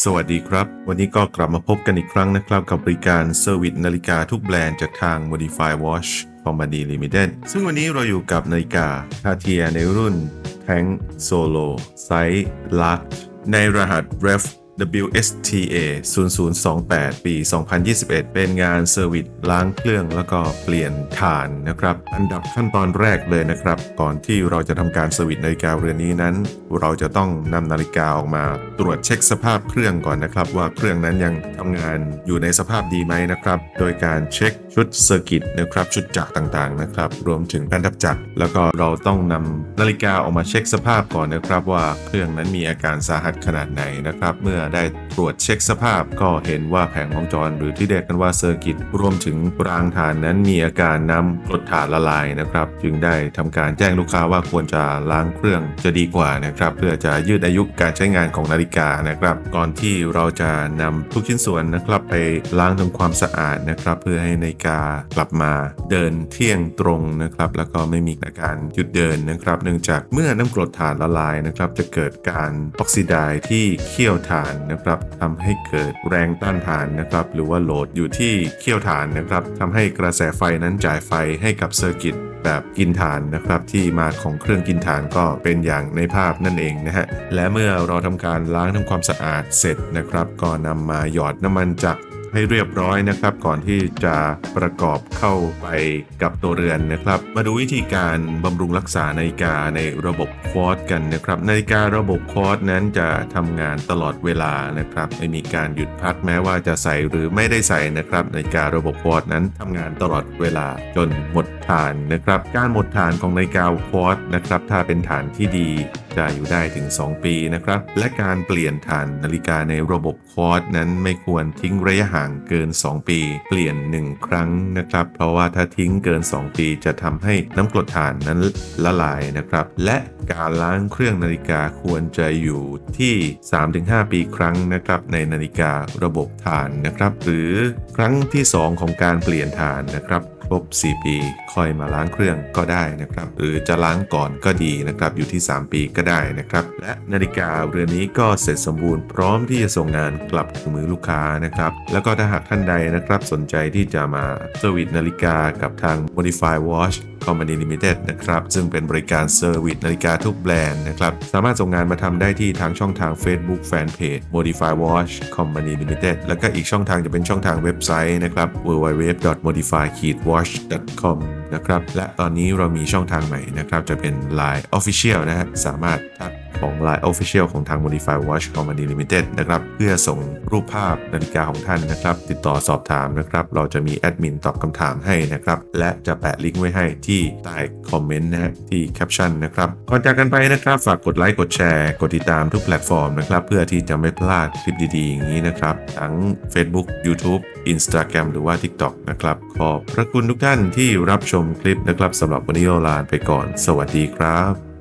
สวัสดีครับ วันนี้ก็กลับมาพบกันอีกครั้งนะครับกับบริการเซอร์วิสนาฬิกาทุกแบรนด์จากทาง Modify Watch Company Limited ซึ่งวันนี้เราอยู่กับนาฬิกาคาเทียในรุ่น Tank Solo ไซส์ Large ในรหัส Ref WSTA 0028 ปี 2021 เป็นงานเซอร์วิสล้างเครื่องแล้วก็เปลี่ยนถ่านนะครับ อันดับขั้นตอนแรกเลยนะครับ ก่อนที่เราจะทำการเซอร์วิสนาฬิกาเรือนนี้นั้น เราจะต้องนำนาฬิกาออกมาตรวจเช็คสภาพเครื่องก่อนนะครับ ว่าเครื่องนั้นยังทำงานอยู่ในสภาพดีไหมนะครับ โดยการเช็คชุดเซอร์กิตนะครับชุดจักรต่างๆนะครับ รวมถึงแผ่นทับจักรแล้วก็เราต้องนำนาฬิกาออกมาเช็คสภาพก่อนนะครับ ว่าเครื่องนั้นมีอาการสาหัสขนาดไหนนะครับเมื่อได้ตรวจเช็คสภาพ ก็เห็นว่าแผงวงจร หรือที่เรียกกันว่าเซอร์กิตรวมถึงรางฐานนั้นมีอาการน้ำกรดถ่านละลายนะครับ จึงได้ทำการแจ้งลูกค้าว่าควรจะล้างเครื่องจะดีกว่านะครับ เพื่อจะยืดอายุการใช้งานของนาฬิกานะครับ ก่อนที่เราจะนำทุกชิ้นส่วนนะครับไปล้างทำความสะอาดนะครับ เพื่อให้นาฬิกากลับมาเดินเที่ยงตรงนะครับ แล้วก็ไม่มีอาการหยุดเดินนะครับ เนื่องจากเมื่อน้ำกรดถ่านละลายนะครับ จะเกิดการออกซิไดซ์ที่เขี้ยวถ่านนะครับทำให้เกิดแรงต้านทานนะครับหรือว่าโหลดอยู่ที่เขี้ยวฐานนะครับทำให้กระแสไฟนั้นจ่ายไฟให้กับเซอร์กิตแบบกินฐานนะครับที่มาของเครื่องกินฐานก็เป็นอย่างในภาพนั่นเองนะฮะและเมื่อเราทำการล้างทำความสะอาดเสร็จนะครับ ก็นำมาหยอดน้ำมันจักร ให้เรียบร้อยนะครับ ก่อนที่จะประกอบเข้าไปกับตัวเรือนนะครับ มาดูวิธีการบำรุงรักษานาฬิกาในระบบควอตกันนะครับนาฬิการะบบควอตนั้นจะทำงานตลอดเวลานะครับ ไม่มีการหยุดพักแม้ว่าจะใส่หรือไม่ได้ใส่นะครับนาฬิการะบบควอตนั้นทำงานตลอดเวลาจนหมดฐานนะครับ การหมดฐานของนาฬิกาควอตนะครับ ถ้าเป็นฐานที่ดีจะอยู่ได้ถึง 2 ปีนะครับ และการเปลี่ยนฐานนาฬิกาในระบบควอตนั้นไม่ควรทิ้งระยะห่างเกิน 2 ปี เปลี่ยน 1 ครั้งนะครับ เพราะว่าถ้าทิ้งเกิน 2 ปีจะทำให้น้ำกรดถ่านนั้นละลายนะครับ และการล้างเครื่องนาฬิกาควรจะอยู่ที่ 3-5 ปีครั้งนะครับในนาฬิการะบบถ่านนะครับ หรือครั้งที่ 2 ของการเปลี่ยนฐานนะครับ รบ 4 ปีค่อยมาล้างเครื่องก็ได้นะครับ หรือจะล้างก่อนก็ดีนะครับ อยู่ที่ 3 ปีก็ได้นะครับ และนาฬิกาเรือนนี้ก็เสร็จสมบูรณ์พร้อมที่จะส่งงานกลับถึงมือลูกค้านะครับ แล้วก็ถ้าหากท่านใดนะครับสนใจที่จะมาเซอร์วิสนาฬิกากับทาง Modify Watch Company Limited นะครับ ซึ่งเป็นบริการเซอร์วิสนาฬิกาทุกแบรนด์นะครับ สามารถส่งงานมาทำได้ที่ทางช่องทาง Facebook Fanpage Modify Watch Company Limited แล้วก็อีกช่องทางจะเป็นช่องทางเว็บไซต์นะครับ www.modify-watch.com นะครับ และตอนนี้เรามีช่องทางใหม่นะครับ จะเป็น Line Official นะฮะ สามารถทัก ของ Line Official ของทาง Modify Watch Company Limited นะครับ เพื่อส่งรูปภาพนาฬิกาของท่านนะครับ ติดต่อสอบถามนะครับ เราจะมีแอดมินตอบคำถามให้นะครับ และจะแปะลิงก์ไว้ให้ที่ใต้คอมเมนต์นะฮะที่แคปชั่นนะครับก่อนจากกันไปนะครับ ฝากกดไลค์กดแชร์กดติดตามทุกแพลตฟอร์มนะครับเพื่อที่จะไม่พลาดคลิปดีๆ อย่างนี้นะครับทั้ง Facebook YouTube Instagram หรือว่า TikTok นะครับ ขอบพระคุณทุกท่านที่รับชมคลิปนะครับสำหรับวันนี้เราลาไปก่อน สวัสดีครับ